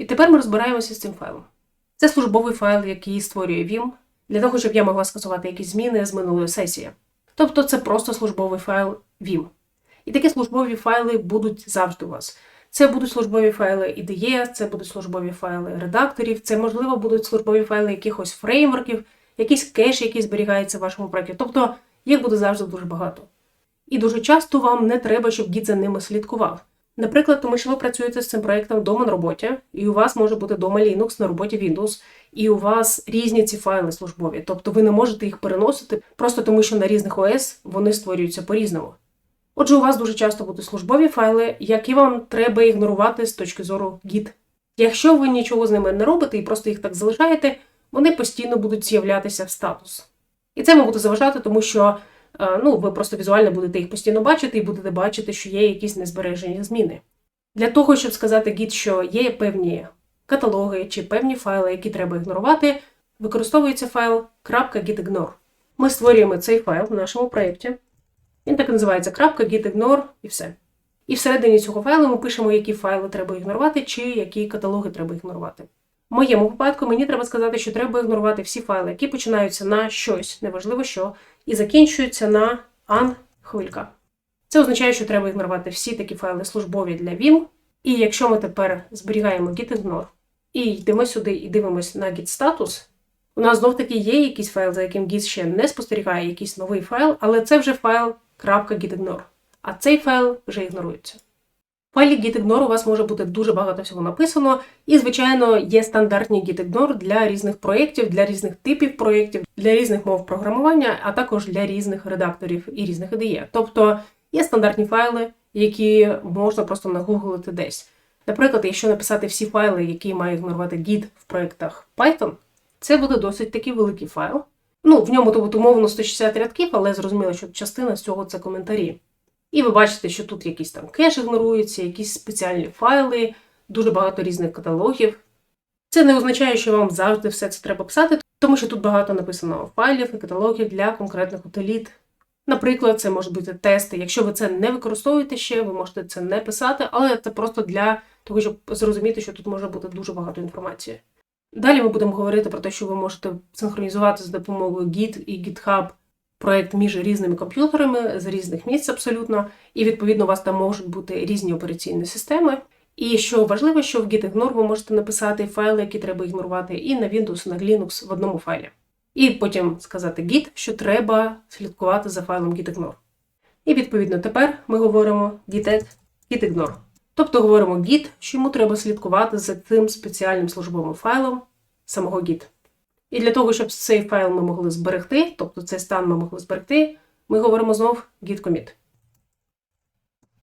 І тепер ми розбираємося з цим файлом. Це службовий файл, який створює Vim, для того, щоб я могла скасувати якісь зміни з минулої сесії. Тобто це просто службовий файл Vim. І такі службові файли будуть завжди у вас. Це будуть службові файли IDE, це будуть службові файли редакторів, це, можливо, будуть службові файли якихось фреймворків, якийсь кеш, який зберігається в вашому проєкті. Тобто їх буде завжди дуже багато. І дуже часто вам не треба, щоб гід за ними слідкував. Наприклад, тому що ви працюєте з цим проєктом вдома на роботі, і у вас може бути вдома Linux на роботі Windows, і у вас різні ці файли службові. Тобто ви не можете їх переносити просто тому, що на різних ОС вони створюються по-різному. Отже, у вас дуже часто будуть службові файли, які вам треба ігнорувати з точки зору Git. Якщо ви нічого з ними не робите і просто їх так залишаєте, вони постійно будуть з'являтися в статус. І це вам буде заважати, тому що ну, ви просто візуально будете їх постійно бачити і будете бачити, що є якісь незбережені зміни. Для того, щоб сказати Git, що є певні каталоги чи певні файли, які треба ігнорувати, використовується файл .gitignore. Ми створюємо цей файл в нашому проєкті. Він так і називається .gitignore і все. І всередині цього файлу ми пишемо, які файли треба ігнорувати, чи які каталоги треба ігнорувати. В моєму випадку мені треба сказати, що треба ігнорувати всі файли, які починаються на щось, неважливо що, і закінчуються на an хвилька. Це означає, що треба ігнорувати всі такі файли службові для Vim. І якщо ми тепер зберігаємо gitignore і йдемо сюди і дивимося на git status, у нас знов таки є якийсь файл, за яким Git ще не спостерігає, якийсь новий файл, але це вже файл .gitignore, а цей файл вже ігнорується. Файлі gitignore у вас може бути дуже багато всього написано, і, звичайно, є стандартні gitignore для різних проєктів, для різних типів проєктів, для різних мов програмування, а також для різних редакторів і різних IDE. Тобто є стандартні файли, які можна просто нагуглити десь. Наприклад, якщо написати всі файли, які має ігнорувати Git в проєктах Python, це буде досить такий великий файл. Ну, в ньому тут умовно 160 рядків, але зрозуміло, що частина з цього це коментарі. І ви бачите, що тут якісь там кеш ігноруються, якісь спеціальні файли, дуже багато різних каталогів. Це не означає, що вам завжди все це треба писати, тому що тут багато написано файлів і каталогів для конкретних утиліт. Наприклад, це можуть бути тести. Якщо ви це не використовуєте ще, ви можете це не писати, але це просто для того, щоб зрозуміти, що тут може бути дуже багато інформації. Далі ми будемо говорити про те, що ви можете синхронізувати з допомогою Git і GitHub проект між різними комп'ютерами з різних місць абсолютно, і відповідно у вас там можуть бути різні операційні системи. І що важливо, що в gitignore ви можете написати файли, які треба ігнорувати, і на Windows, і на Linux в одному файлі. І потім сказати git, що треба слідкувати за файлом gitignore. І відповідно тепер ми говоримо git gitignore. Тобто говоримо git, що йому треба слідкувати за цим спеціальним службовим файлом самого git. І для того, щоб цей файл ми могли зберегти, тобто цей стан ми могли зберегти, ми говоримо знов git commit.